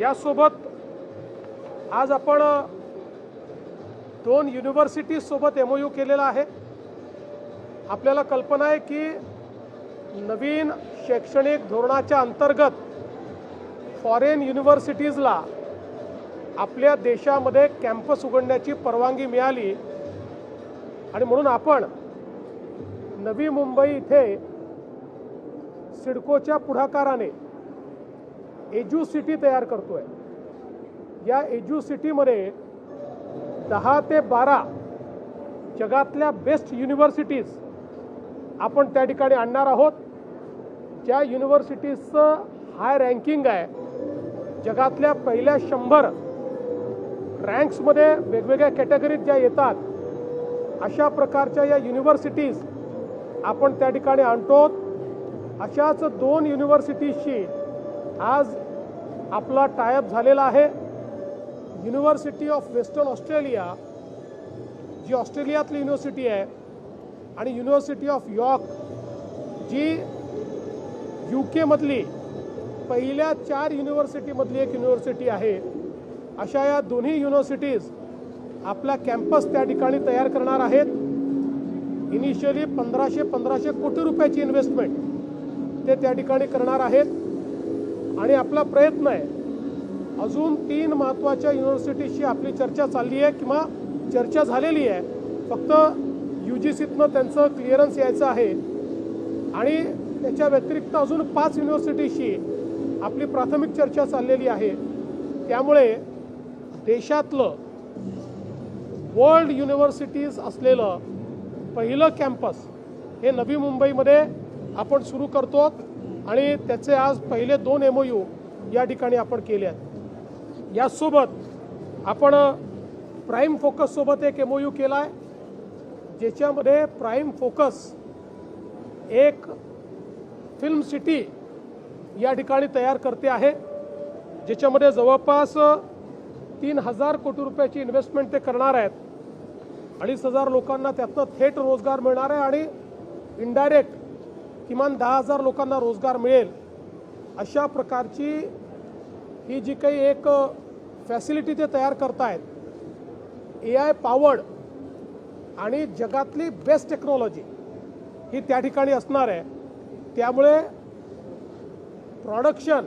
यासोबत आज आपण दोन युनिव्हर्सिटीजसोबत सोबत ओ यू केलेला आहे. आपल्याला कल्पना आहे की नवीन शैक्षणिक धोरणाच्या अंतर्गत फॉरेन युनिव्हर्सिटीजला आपल्या देशामध्ये कॅम्पस उघडण्याची परवानगी मिळाली. आणि म्हणून आपण नवी मुंबई इथे सिडकोच्या पुढाकाराने एज्यू सिटी तयार करतो आहे या एज्यू सिटीमध्ये दहा ते बारा जगातल्या बेस्ट युनिव्हर्सिटीज आपण त्या ठिकाणी आणणार आहोत. ज्या युनिव्हर्सिटीजचं हाय रँकिंग आहे जगातल्या पहिल्या शंभर रँक्समध्ये वेगवेगळ्या कॅटेगरीत ज्या येतात अशा प्रकारच्या या युनिव्हर्सिटीज आपण त्या ठिकाणी आणतो. अशाच दोन युनिव्हर्सिटीजशी आज आपला टायअप झालेला आहे. युनिव्हर्सिटी ऑफ वेस्टर्न ऑस्ट्रेलिया जी ऑस्ट्रेलियातली युनिव्हर्सिटी आहे आणि युनिव्हर्सिटी ऑफ यॉर्क जी यू केमधली पहिल्या चार युनिव्हर्सिटीमधली एक युनिव्हर्सिटी आहे. अशा या दोन्ही युनिव्हर्सिटीज आपला कॅम्पस त्या ठिकाणी तयार करणार आहेत. इनिशियली पंधराशे पंधराशे कोटी रुपयाची इन्व्हेस्टमेंट ते त्या ठिकाणी करणार आहेत. आणि आपला प्रयत्न आहे. अजून तीन महत्त्वाच्या युनिव्हर्सिटीशी आपली चर्चा चालली आहे किंवा चर्चा झालेली आहे. फक्त यू जी सीतनं त्यांचं क्लिअरन्स यायचं आहे. आणि त्याच्या व्यतिरिक्त अजून पाच युनिव्हर्सिटीशी आपली प्राथमिक चर्चा चाललेली आहे. त्यामुळे देशातलं वर्ल्ड युनिव्हर्सिटीज असलेलं पहिलं कॅम्पस हे नवी मुंबईमध्ये आपण सुरू करतो. आणि त्याचे आज पहिले दोन एम यू या ठिकाणी आपण केले आहेत. यासोबत आपण प्राईम फोकससोबत एक एम यू केला आहे ज्याच्यामध्ये प्राईम फोकस एक फिल्म सिटी या ठिकाणी तयार करते आहे ज्याच्यामध्ये जवळपास तीन हजार कोटी रुपयाची इन्व्हेस्टमेंट ते करणार आहेत. अडीच हजार लोकांना त्यातनं थेट रोजगार मिळणार आहे आणि इनडायरेक्ट किमान दहा हजार लोकांना रोजगार मिळेल अशा प्रकारची ही जी काही एक फॅसिलिटी ते तयार करतायत ए आय पावर्ड आणि जगातली बेस्ट टेक्नॉलॉजी ही त्या ठिकाणी असणार आहे. त्यामुळे प्रॉडक्शन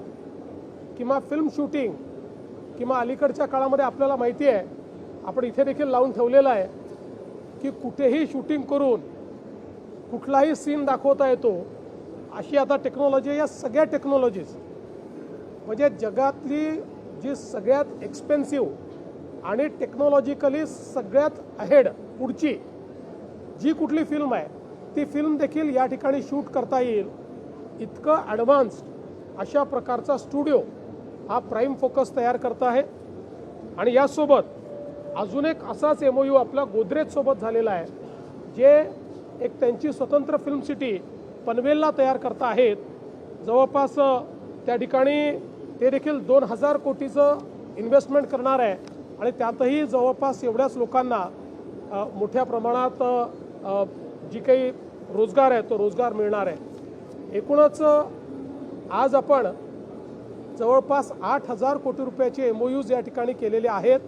किंवा फिल्म शूटिंग किंवा अलीकडच्या काळामध्ये आपल्याला माहिती आहे आपण इथे देखील लावून ठेवलेलं आहे की कुठेही शूटिंग करून कुठलाही सीन दाखवता येतो अशी आता टेक्नॉलॉजी या सगळ्या टेक्नॉलॉजीज म्हणजे जगातली जी सगळ्यात एक्सपेन्सिव्ह आणि टेक्नॉलॉजिकली सगळ्यात अहेड पुढची जी कुठली फिल्म आहे ती फिल्म देखील या ठिकाणी शूट करता येईल. इतकं ॲडव्हान्स्ड अशा प्रकारचा स्टुडिओ हा प्राईम फोकस तयार करत आहे. आणि यासोबत अजून एक असाच एम यू आपला गोदरेजसोबत झालेला आहे जे एक त्यांची स्वतंत्र फिल्म सिटी पनवेलला तयार करत आहेत. जवळपास त्या ठिकाणी ते देखील दोन हजार कोटीचं इन्व्हेस्टमेंट करणार आहे. आणि त्यातही जवळपास एवढ्याच लोकांना मोठ्या प्रमाणात जी काही रोजगार आहे तो रोजगार मिळणार आहे. एकूणच आज आपण जवळपास आठ हजार कोटी रुपयाचे एम ओ यूज या ठिकाणी केलेले आहेत.